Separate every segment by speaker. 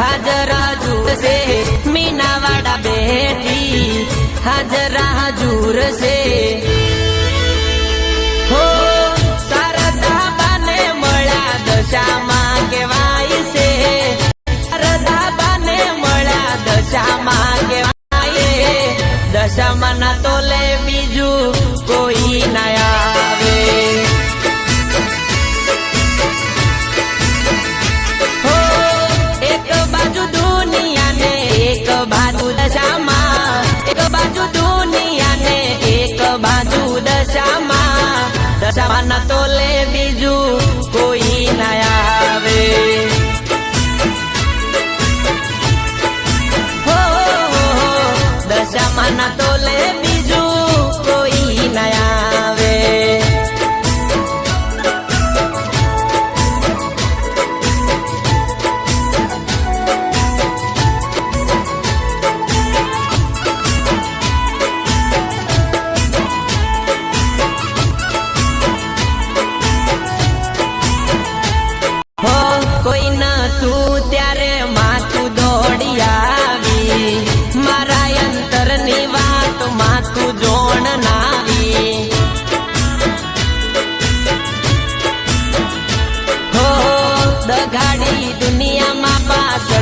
Speaker 1: હાજર હજુર છે મીનાવાડા બેટી. હાજરા હજુર છે. હો સારા બાને મળ્યા દશામાં.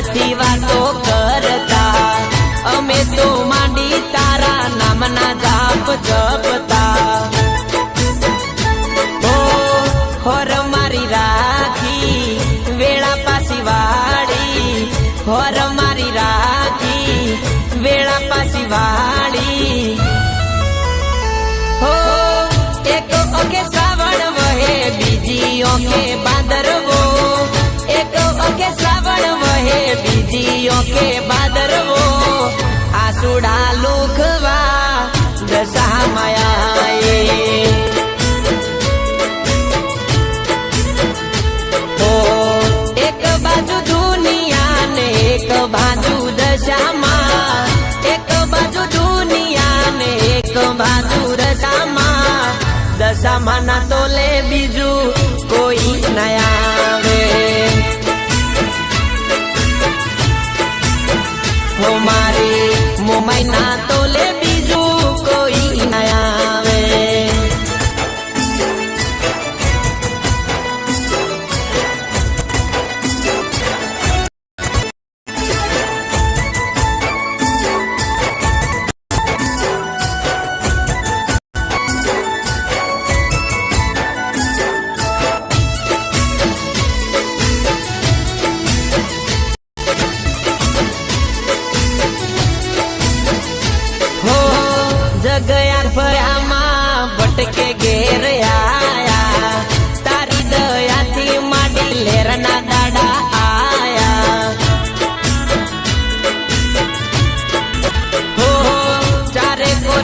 Speaker 1: પાછળથી વાતો કરતા. અમે તો માંડી તારા નામના જાપ જપતા. હોર મારી રાખી, વેળા પાસી વાળી. હોર મારી રાખી, વેળા પાસી વાળી. હો, એક ઓકે શ્રાવણ વહે, બીજી ઓકે બાંદરવો એક ઓકે શ્રાવણ વહે બીજી ઓકે બાદરવો? આસુડા લુખવા દશા માયાએ. ઓ એક બાજુ દુનિયા ને એક બાજુ દશામાં. એક બાજુ દુનિયા ને એક બાજુ દશામાં. દશામાં ના તોલે બીજું મારી મોમાઈ ના તો બીજું